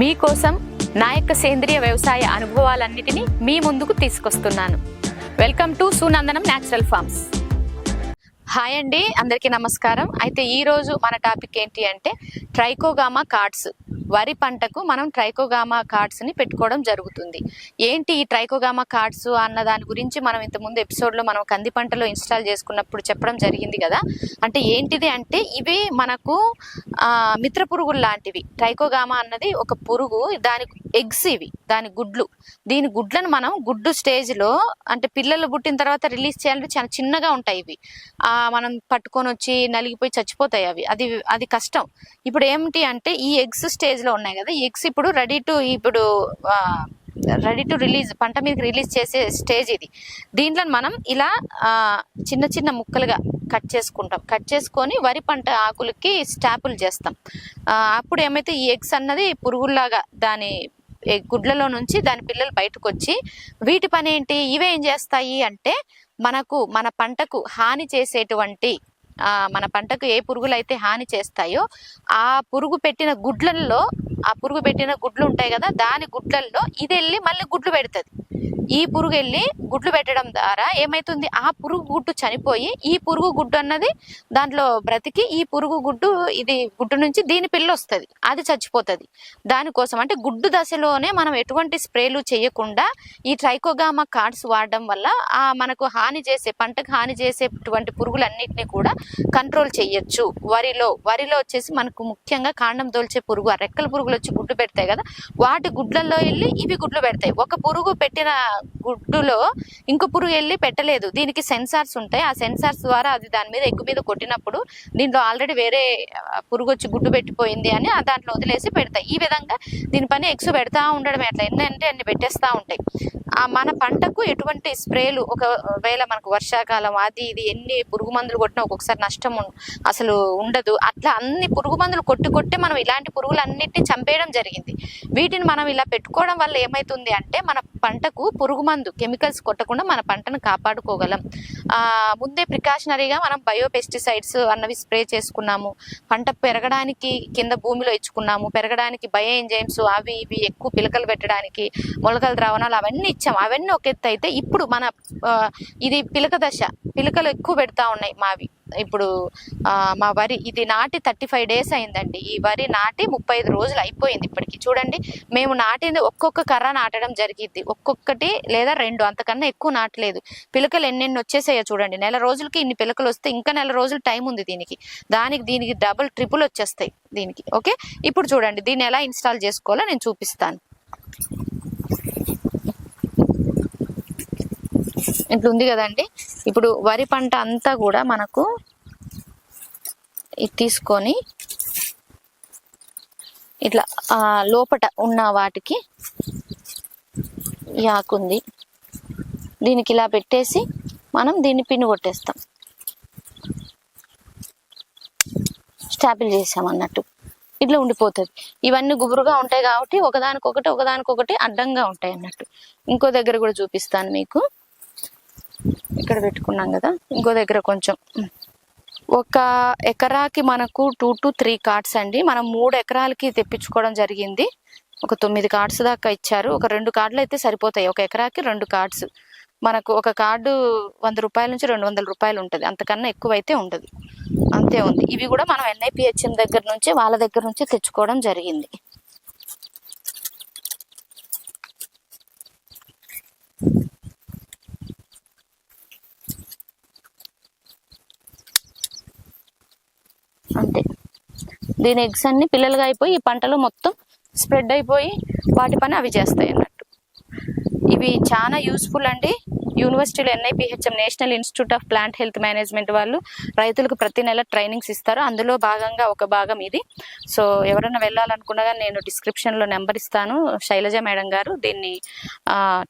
మీకోసం నా యొక్క సేంద్రియ వ్యవసాయ అనుభవాలన్నిటినీ మీ ముందుకు తీసుకొస్తున్నాను. Welcome to Sunandanam natural farms. Hi అండి అందరికీ నమస్కారం. అయితే ఈరోజు మన టాపిక్ ఏంటి అంటే ట్రైకోగామా కార్డ్స్. వరి పంటకు మనం ట్రైకోగామా కార్డ్స్ని పెట్టుకోవడం జరుగుతుంది. ఏంటి ఈ ట్రైకోగామా కార్డ్స్ అన్న దాని గురించి మనం ఇంతకుముందు ముందు ఎపిసోడ్లో మనం కంది పంటలో ఇన్స్టాల్ చేసుకున్నప్పుడు చెప్పడం జరిగింది కదా? అంటే ఏంటిది అంటే ఇవి మనకు ఆ, మిత్ర పురుగులు లాంటివి ట్రైకోగామా అన్నది ఒక పురుగు దాని ఎగ్స్ ఇవి దాని గుడ్లు. దీని గుడ్లను మనం గుడ్డు స్టేజ్లో అంటే పిల్లలు పుట్టిన తర్వాత రిలీజ్ చేయాలంటే చాలా చిన్నగా ఉంటాయి ఇవి. మనం పట్టుకొని వచ్చి నలిగిపోయి చచ్చిపోతాయి అవి. అది అది కష్టం. ఇప్పుడు ఏమిటి అంటే ఈ ఎగ్స్ స్టేజ్లో ఉన్నాయి కదా ఈ ఎగ్స్ ఇప్పుడు రెడీ టు ఇప్పుడు రెడీ టు రిలీజ్ పంట మీదకి రిలీజ్ చేసే స్టేజ్ ఇది. దీంట్లో మనం ఇలా చిన్న చిన్న ముక్కలుగా కట్ చేసుకుంటాం. కట్ చేసుకొని వరి పంట ఆకులకి స్టాపులు చేస్తాం. అప్పుడు ఏమైతే ఈ ఎగ్స్ అన్నది పురుగుల్లాగా దాని గుడ్లలో నుంచి దాని పిల్లలు బయటకు వచ్చి వీటి పని ఏంటి ఇవేం ఏం చేస్తాయి? అంటే మనకు మన పంటకు హాని చేసేటువంటి మన పంటకు ఏ పురుగులు అయితే హాని చేస్తాయో ఆ పురుగు పెట్టిన గుడ్లల్లో ఆ పురుగు పెట్టిన గుడ్లు ఉంటాయి కదా దాని గుడ్లల్లో ఇది వెళ్ళి మళ్ళీ గుడ్లు పెడుతుంది. ఈ పురుగు వెళ్ళి గుడ్లు పెట్టడం ద్వారా ఏమైతుంది? ఆ పురుగు గుడ్డు చనిపోయి ఈ పురుగు గుడ్డు అన్నది దాంట్లో బ్రతికి ఈ పురుగు గుడ్డు ఇది గుడ్డు నుంచి దీని పిల్ల వస్తుంది అది చచ్చిపోతుంది. దానికోసం అంటే గుడ్డు దశలోనే మనం ఎటువంటి స్ప్రేలు చేయకుండా ఈ ట్రైకోగామా కార్డ్స్ వాడడం వల్ల ఆ మనకు హాని చేసే పంటకు హాని చేసేటువంటి పురుగులన్నిటిని కూడా కంట్రోల్ చేయొచ్చు వరిలో వరిలో వచ్చేసి మనకు ముఖ్యంగా కాండం దోల్చే పురుగు ఆ రెక్కల పురుగులు వచ్చి గుడ్డు పెడతాయి కదా వాటి గుడ్లలో వెళ్ళి ఇవి గుడ్లు పెడతాయి. ఒక పురుగు పెట్టిన గుడ్డులో ఇంకో పురుగు వెళ్ళి పెట్టలేదు. దీనికి సెన్సార్స్ ఉంటాయి. ఆ సెన్సార్స్ ద్వారా అది దాని మీద ఎగ్గు మీద కొట్టినప్పుడు దీంట్లో ఆల్రెడీ వేరే పురుగు వచ్చి గుడ్డు పెట్టిపోయింది అని దాంట్లో వదిలేసి పెడతాయి. ఈ విధంగా దీని పని ఎగ్స్ పెడతా ఉండడం అట్లా. ఎన్నంటే అన్ని పెట్టేస్తూ ఉంటాయి. మన పంటకు ఎటువంటి స్ప్రేలు ఒకవేళ మనకు వర్షాకాలం అది ఇది ఎన్ని పురుగు మందులు కొట్టినా ఒక్కొక్కసారి నష్టం అసలు ఉండదు. అట్లా అన్ని పురుగు మందులు కొట్టి కొట్టి మనం ఇలాంటి పురుగులన్నింటినీ చంపేయడం జరిగింది. వీటిని మనం ఇలా పెట్టుకోవడం వల్ల ఏమవుతుంది అంటే మన పంటకు పురుగు మందు కెమికల్స్ కొట్టకుండా మన పంటను కాపాడుకోగలం. ముందే ప్రికాషనరీగా మనం బయో పెస్టిసైడ్స్ అన్నవి స్ప్రే చేసుకున్నాము. పంట పెరగడానికి కింద భూమిలో ఇచ్చుకున్నాము. పెరగడానికి బయో ఎంజైమ్స్ అవి ఇవి ఎక్కువ పిలకలు పెట్టడానికి మొలకల ద్రావణాలు అవన్నీ ఇచ్చాము. అవన్నీ ఒక ఎత్తు అయితే ఇప్పుడు మన ఇది పిలక దశ. పిలకలు ఎక్కువ పెడతా ఉన్నాయి మావి. ఇప్పుడు మా వరి ఇది నాటి థర్టీ ఫైవ్ డేస్ అయిందండి. ఈ వరి నాటి ముప్పై ఐదు రోజులు అయిపోయింది ఇప్పటికి. చూడండి మేము నాటింది ఒక్కొక్క కర్ర నాటడం జరిగింది ఒక్కొక్కటి లేదా రెండు అంతకన్నా ఎక్కువ నాటలేదు. పిలకలు ఎన్నెన్ని వచ్చేసాయో చూడండి. నెల రోజులకి ఇన్ని పిలకలు వస్తే ఇంకా నెల రోజులు టైం ఉంది దీనికి. దానికి దీనికి డబుల్ ట్రిపుల్ వచ్చేస్తాయి దీనికి. ఓకే? ఇప్పుడు చూడండి దీన్ని ఎలా ఇన్స్టాల్ చేసుకోవాలో నేను చూపిస్తాను. ఇట్లా ఉంది కదండి. ఇప్పుడు వరి పంట అంతా కూడా మనకు ఇది తీసుకొని ఇట్లా లోపట ఉన్న వాటికి ఈ ఆకుంది దీనికి ఇలా పెట్టేసి మనం దీన్ని పిన్ను కొట్టేస్తాం. స్టాపిల్ చేసాం అన్నట్టు. ఇట్లా ఉండిపోతుంది. ఇవన్నీ గుబురుగా ఉంటాయి కాబట్టి ఒకదానికొకటి ఒకదానికొకటి అడ్డంగా ఉంటాయి అన్నట్టు. ఇంకో దగ్గర కూడా చూపిస్తాను మీకు. ఇక్కడ పెట్టుకున్నాం కదా. ఇంకో దగ్గర కొంచెం. ఒక ఎకరాకి మనకు టూ టు త్రీ కార్డ్స్ అండి. మనం మూడు ఎకరాలకి తెప్పించుకోవడం జరిగింది. ఒక తొమ్మిది కార్డ్స్ దాకా ఇచ్చారు. ఒక రెండు కార్డులు అయితే సరిపోతాయి. ఒక ఎకరాకి రెండు కార్డ్స్ మనకు ఒక కార్డు వంద రూపాయల నుంచి రెండు వందల రూపాయలు ఉంటుంది. అంతకన్నా ఎక్కువ అయితే ఉండదు. అంతే ఉంది. ఇవి కూడా మనం ఎన్ఐపిహెచ్ఎం దగ్గర నుంచి వాళ్ళ దగ్గర నుంచి తెచ్చుకోవడం జరిగింది. అంతే. దీని ఎగ్స్ అన్ని పిల్లలుగా అయిపోయి ఈ పంటలో మొత్తం స్ప్రెడ్ అయిపోయి వాటి పని అవి చేస్తాయి అన్నట్టు. ఇవి చాలా యూస్ఫుల్ అండి. యూనివర్సిటీలో NIPHM national institute of plant health management వాళ్ళు రైతులకు ప్రతి నెల ట్రైనింగ్స్ ఇస్తారు. అందులో భాగంగా ఒక భాగం ఇది. సో ఎవరైనా వెళ్ళాలనుకున్నా నేను డిస్క్రిప్షన్లో నెంబర్ ఇస్తాను. శైలజ మేడం గారు దీన్ని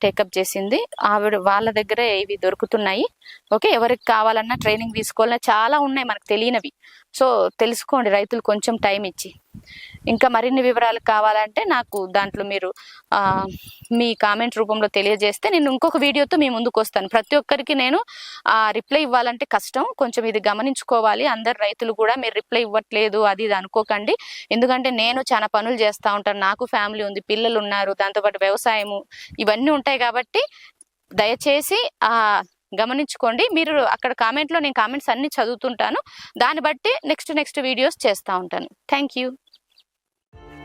టేకప్ చేసింది. ఆవిడ వాళ్ళ దగ్గరే ఇవి దొరుకుతున్నాయి. ఓకే ఎవరికి కావాలన్నా ట్రైనింగ్ తీసుకోవాలన్నా చాలా ఉన్నాయి మనకు తెలియనివి. సో తెలుసుకోండి రైతులు కొంచెం టైం ఇచ్చి. ఇంకా మరిన్ని వివరాలు కావాలంటే నాకు దాంట్లో మీరు మీ కామెంట్ రూపంలో తెలియజేస్తే నేను ఇంకొక వీడియోతో మీ ముందుకు వస్తాను. ప్రతి ఒక్కరికి నేను ఆ రిప్లై ఇవ్వాలంటే కష్టం. కొంచెం ఇది గమనించుకోవాలి. అందరు రైతులు కూడా మీరు రిప్లై ఇవ్వట్లేదు అది ఇది అనుకోకండి. ఎందుకంటే నేను చాలా పనులు చేస్తూ ఉంటాను. నాకు ఫ్యామిలీ ఉంది పిల్లలు ఉన్నారు దాంతోపాటు వ్యవసాయము ఇవన్నీ ఉంటాయి కాబట్టి దయచేసి గమనించుకోండి. మీరు అక్కడ కామెంట్లో నేను కామెంట్స్ అన్నీ చదువుతుంటాను. దాన్ని బట్టి నెక్స్ట్ నెక్స్ట్ వీడియోస్ చేస్తూ ఉంటాను. Thank you.